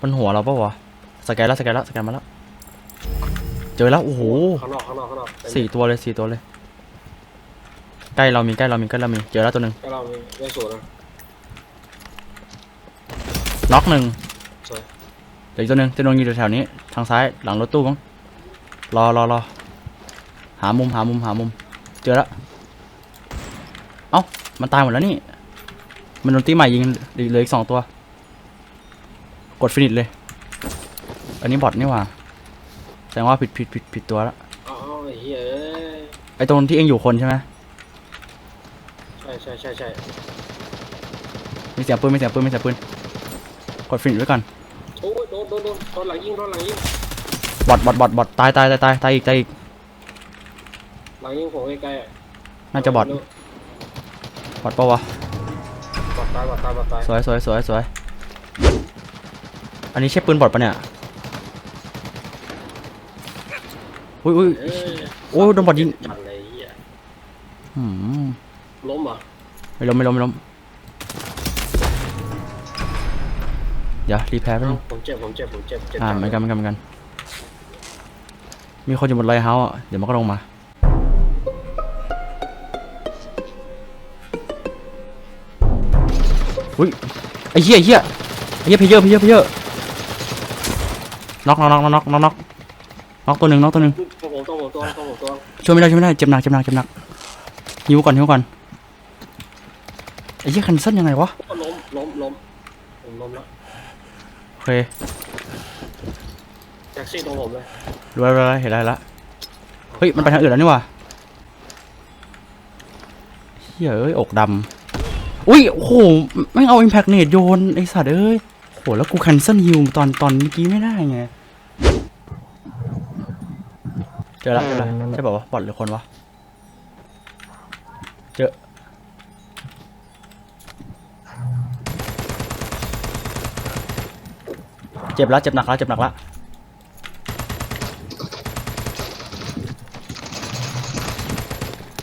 บนหัวเราปะวะสแกนแล้วสแกนแล้วสแกนมาแล้ว เจอแล้วโอ้โหข้างนอกข้างนอกข้างนอกเต็มสี่ตัวเลยสี่ตัวเลย ใกล้เรามีใกล้เรามีใกล้เรามีเจอแล้วตัวหนึ่งก็เรามีได้สวนนะ น็อกหนึ่งสวย เดี๋ยวอีกตัวหนึ่งจะโดนอยู่แถวๆนี้ ทางซ้ายหลังรถตู้มั้งรอรอรอหามุมหามุมหามุม เจอแล้วเอ้ามันตายหมดแล้วนี่ มันโดนตีใหม่ยิงเหลืออีกสองตัว กดฟินิชเลย อันนี้บอทนี่หว่าแสดงว่าผิดผิดผิดผิดตัวแล้วอ๋อไอ้เหี้ยเอ้ยไอ้ตรงที่เองอยู่คนใช่ไหมใช่ใช่ใช่ใช่มีเสียงปืนมีเสียงปืนมีเสียงปืนกดฟินิชไว้ก่อนโอ้ยโดนโดนโดนโดนหลังยิงโดนหลังยิงบอทบอทบอทบอทตายตายตายตายตายอีกตายอีกหลังยิงผมใกล้ๆอะน่าจะบอทบอทปะวะบอดตายบอดตายบอดตายสวยสวยสวยสวย อันนี้ใช่ปืนบอทปะเนี่ย อุ้ยอุ้ยเอ้ยโอ้ยโดนบอทยิงจัดเลยไอ้เหี้ยอืมล้มเหรอะไม่ล้มไม่ล้มไม่ล้มเดี๋ยวรีแพร์ไปบนึงผมเจ็บผมเจ็บผมเจ็บเจ็บอ่าจัดเหมือนกันเหมือนกันเหมือนกัน มีคนอยู่บนไลท์เฮาส์อะ เดี๋ยวมันก็ลงมา อุ้ยไอ้เหี้ยไอ้เหี้ยไอ้เหี้ยเพเยอร์เพเยอร์เพเยอร์ น็อกน็อกน็อกน็อกน็อกน็อกน็อกตัวหนึ่งน็อกตัวหนึ่งต้องผมต้องผมตัวผมตัวช่วยไม่ได้ช่วยไม่ได้เจ็บหนักเจ็บหนักเจ็บหนักหิวก่อนหิวก่อนไอ้เหี้ยคันเซิลยังไงวะล้มล้มล้มผมล้มแล้วโอเคแท็กซี่ตรงผมเลยรู้แล้วรู้แล้วเห็นแล้วเห็นแล้วเฮ้ยมันไปทางอื่นแล้วนี่ว่าเฮ้ยอกดำอุ้ยโอ้โหไม่เอาอิมแพ t เนตโยนไอสัตว์เอ้ย โหแล้วกูคันเซิลฮิวตอนตอนเมื่อกี้ไม่ได้ไง เจอแล้วเจอแล้วใช่ป่าวะบอทหรือคนวะ เจอ เจ็บแล้วเจ็บหนักแล้วเจ็บหนักแล้ว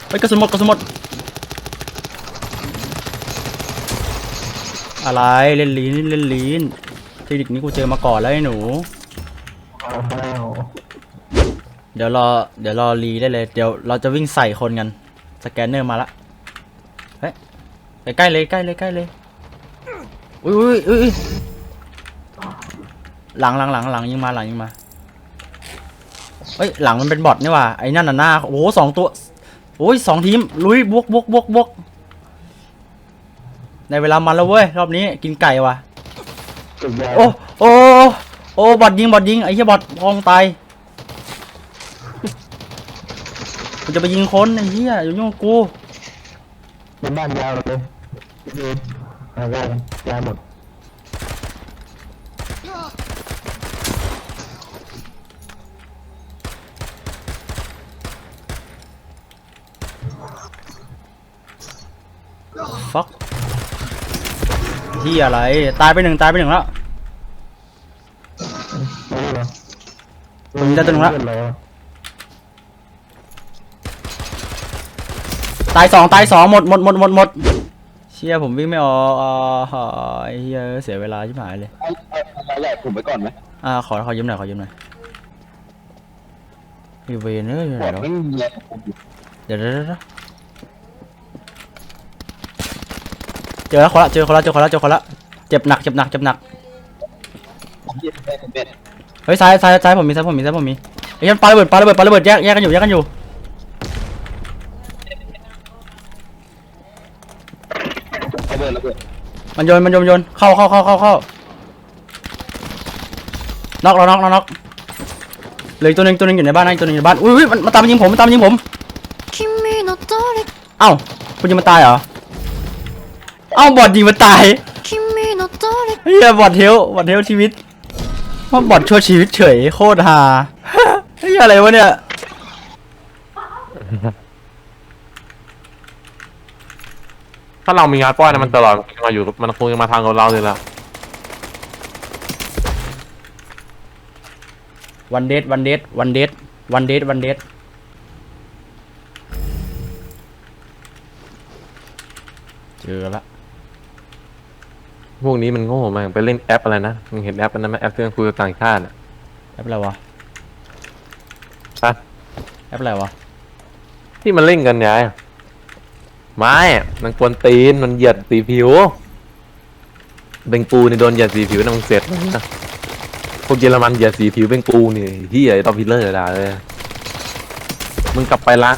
ไปกระสุนหมดกระสุนหมด อะไรเล่นลีนเล่นลีนเทคนิคนี้กูเจอมาก่อนแล้วไอ้หนู เดี๋ยวรอเดี๋ยวรอรีได้เลย เดี๋ยวเราจะวิ่งใส่คนกัน สแกนเนอร์มาละเฮ้ยใกล้เลยใกล้เลยใกล้เลยอุ้ยอุ้ยอุ้ยหลังหลังหลังหลังยิงมาหลังยิงมาเฮ้ยหลังมันเป็นบอทนี่ว่าไอ้นั่นน่ะหน้าโอ้โหสองตัวโอ้ยสองทีมลุยบวกบวกบวกบวก ในเวลามันแล้วเว้ยรอบนี้กินไก่ว่ะโอ้โอ้โอ้บอดยิงบอดยิงไอ้เหี้ยบอดพองตายกูจะไปยิงคนไอ้เหี้ยอยู่ยุ่งกับกูเป็นบ้านยาวเลยดูอะไรยาวหมดฟัก เหี้ยอะไร ตายไปหนึ่งตายไปหนึ่งแล้วไม่รู้เหรอมึงได้ตัวหนึ่งละเหรอตายสองตายสองหมดหมดหมดหมดหมดเชี่ยผมวิ่งไม่ออกอ่าไอ้เหี้ยเสียเวลาชิบหายเลย เอาเอาเอาแหละผมไปก่อนไหมอ่าขอขอยืมหน่อยขอยืมหน่อยไอ้เวนเอ้ยอยู่ไหบนอกแล้วไม่มีแรงผมอยู่เดี๋ยวเดี๋ยวเดี๋ยว เจอแล้วคนละเจอคนละเจอคนละเจอคนละเจ็บหนักเจ็บหนักเจ็บหนักเฮ้ยซ้ายซ้ายซ้ายผมมีซ้ายผมมีซ้ายผมมีไอ้ยันปลาระเบิดปลาระเบิดปลาระเบิดแยกแยกกันอยู่แยกกันอยู่ระเบิดมันโยนมันโยนโยนเข้าเข้าเข้าเข้าเข้าน็อกเราน็อกเราน็อกเหลือตัวหนึ่งตัวหนึ่งอยู่ในบ้านนะตัวหนึ่งอยู่ในบ้านอุ้ยมันมาตามยิงผมมาตามยิงผมเอ้าคุณจะมาตายเหรอ เอ้าบอดยิงมันตายเฮียบอดเทลบอดเทลชีวิตว่าบอดชั่วชีวิตเฉยโคตรฮาเฮียอะไรวะเนี่ยถ้าเรามีงานป้อนนะมันตลอดมาอยู่มันคงจะมาทางกับเราเลยล่ะวันเดทวันเดทวันเดทวันเดทวันเดทเจอละ พวกนี้มันโง่มากไปเล่นแอปอะไรนะมึงเห็นแอปอันนั้นไหมแอปที่มันคุยกับต่างชาติอะแอปอะไรวะฮะแอปอะไรวะที่มันเล่นกันไงไม่มันกวนตีนมันเหยียดสีผิวเบงกูนี่โดนเหยียดสีผิวนะมึงเสร็จนะพวกเยอรมันเหยียดสีผิวเบงกูนี่ที่ไอ้ตอมพิลเลอร์ด่าเลยมึงกลับไปละ